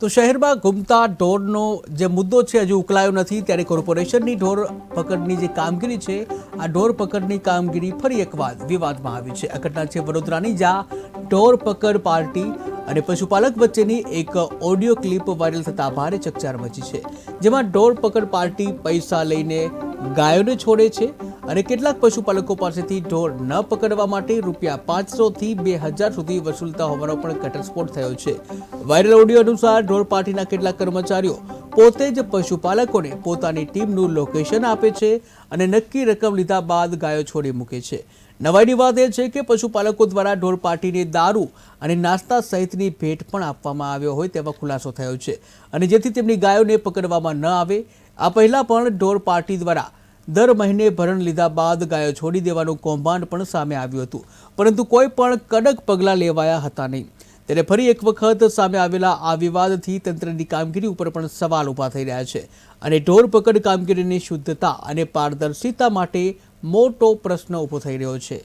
તો શહેરમાં ઘૂમતા ઢોરનો જે મુદ્દો છે, હજુ ઉકલાયો નથી. ત્યારે કોર્પોરેશનની ઢોર પકડની જે કામગીરી છે, આ ઢોર પકડની કામગીરી ફરી એકવાર વિવાદમાં આવી છે. આ ઘટના છે વડોદરાની, જ્યાં ઢોર પકડ પાર્ટી અને પશુપાલક વચ્ચેની એક ઓડિયો ક્લિપ વાયરલ થતાં ભારે ચકચાર મચી છે. જેમાં ઢોર પકડ પાર્ટી પૈસા લઈને ગાયોને છોડે છે અને કેટલાક પશુપાલકો પાસેથી ઢોર ન પકડવા માટે રૂપિયા પાંચસો થી બે હજાર સુધી વસૂલતા હોવાનો પણ ઘટસ્ફોટ થયો છે. વાયરલ ઓડિયો અનુસાર ઢોર પાર્ટીના કેટલાક કર્મચારીઓ પોતે જ પશુપાલકોને પોતાની ટીમનું લોકેશન આપે છે અને નક્કી રકમ લીધા બાદ ગાયો છોડી મૂકે છે. નવાઈની વાત એ છે કે પશુપાલકો દ્વારા ઢોર પાર્ટીને દારૂ અને નાસ્તા સહિતની ભેટ પણ આપવામાં આવ્યો હોય તેવો ખુલાસો થયો છે. અને જેથી તેમની ગાયોને પકડવામાં ન આવે, આ પહેલાં પણ ઢોર પાર્ટી દ્વારા દર મહિને ભરણ લીધા બાદ ગાયો છોડી દેવાનું કૌભાંડ પણ સામે આવ્યું હતું. પરંતુ કોઈ પણ કડક પગલાં લેવાયા હતા નહીં. ત્યારે ફરી એક વખત સામે આવેલા આ વિવાદથી તંત્રની કામગીરી ઉપર પણ સવાલ ઊભા થઈ રહ્યા છે અને ઢોરપકડ કામગીરીની શુદ્ધતા અને પારદર્શિતા માટે મોટો પ્રશ્ન ઊભો થઈ રહ્યો છે.